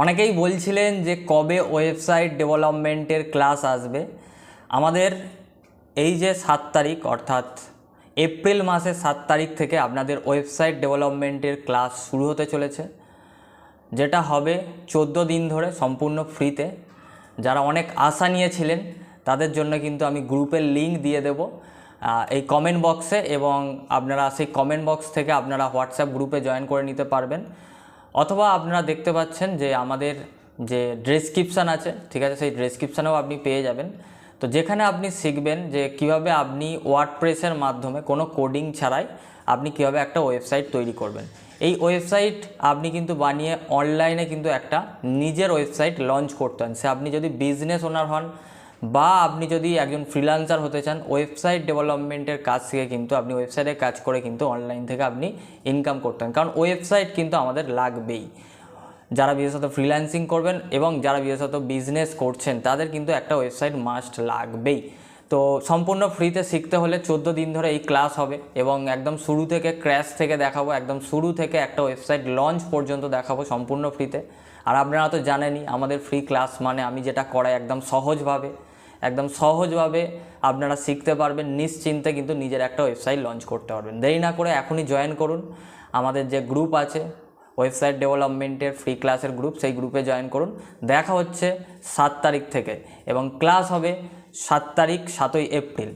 অনেকেই বলছিলেন যে কবে ওয়েবসাইট ডেভেলপমেন্টের ক্লাস আসবে। আমাদের এই যে সাত তারিখ, অর্থাৎ এপ্রিল মাসের সাত তারিখ থেকে আপনাদের ওয়েবসাইট ডেভেলপমেন্টের ক্লাস শুরু হতে চলেছে, যেটা হবে চোদ্দ দিন ধরে সম্পূর্ণ ফ্রিতে। যারা অনেক আশা নিয়েছিলেন, তাদের জন্য কিন্তু আমি গ্রুপের লিঙ্ক দিয়ে দেব এই কমেন্ট বক্সে এবং আপনারা সেই কমেন্ট বক্স থেকে আপনারা হোয়াটসঅ্যাপ গ্রুপে জয়েন করে নিতে পারবেন। অথবা আপনারা দেখতে পাচ্ছেন যে আমাদের যে ডেসক্রিপশান আছে, ঠিক আছে, সেই ডেসক্রিপশানেও আপনি পেয়ে যাবেন। তো যেখানে আপনি শিখবেন যে কীভাবে আপনি ওয়ার্ডপ্রেসের মাধ্যমে কোনো কোডিং ছাড়াই আপনি কীভাবে একটা ওয়েবসাইট তৈরি করবেন। এই ওয়েবসাইট আপনি কিন্তু বানিয়ে অনলাইনে কিন্তু একটা নিজের ওয়েবসাইট লঞ্চ করতেন সে আপনি যদি বিজনেস ওনার হন বা আপনি যদি একজন ফ্রিল্যান্সার হতে চান ওয়েবসাইট ডেভেলপমেন্টের কাজ থেকে কিন্তু আপনি ওয়েবসাইটে কাজ করে কিন্তু অনলাইন থেকে আপনি ইনকাম করতেন কারণ ওয়েবসাইট কিন্তু আমাদের লাগবেই। যারা বিশেষত ফ্রিল্যান্সিং করবেন এবং যারা বিশেষত বিজনেস করছেন, তাদের কিন্তু একটা ওয়েবসাইট মাস্ট লাগবেই। তো সম্পূর্ণ ফ্রিতে শিখতে হলে চোদ্দ দিন ধরে এই ক্লাস হবে এবং একদম শুরু থেকে ক্র্যাশ থেকে দেখাবো, একদম শুরু থেকে একটা ওয়েবসাইট লঞ্চ পর্যন্ত দেখাবো সম্পূর্ণ ফ্রিতে আর আপনারা তো জানেনই, আমাদের ফ্রি ক্লাস মানে আমি যেটা করাই একদম সহজভাবে। একদম সহজভাবে আপনারা শিখতে পারবেন, নিশ্চিন্তে কিন্তু নিজের একটা ওয়েবসাইট লঞ্চ করতে পারবেন। দেরি না করে এখনই জয়েন করুন। আমাদের যে গ্রুপ আছে ওয়েবসাইট ডেভেলপমেন্টের ফ্রি ক্লাসের গ্রুপ সেই গ্রুপে জয়েন করুন। দেখা হচ্ছে সাত তারিখ থেকে এবং ক্লাস হবে সাত তারিখ সাতই এপ্রিল।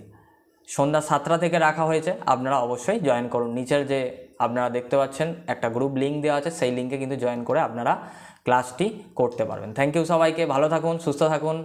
সন্ধ্যা সাতটা থেকে রাখা হয়েছে, আপনারা অবশ্যই জয়েন করুন। নিচের যে আপনারা দেখতে পাচ্ছেন, একটা গ্রুপ লিঙ্ক দেওয়া আছে, সেই লিঙ্কে কিন্তু জয়েন করে আপনারা ক্লাসটি করতে পারবেন। থ্যাংক ইউ সবাইকে, ভালো থাকুন, সুস্থ থাকুন।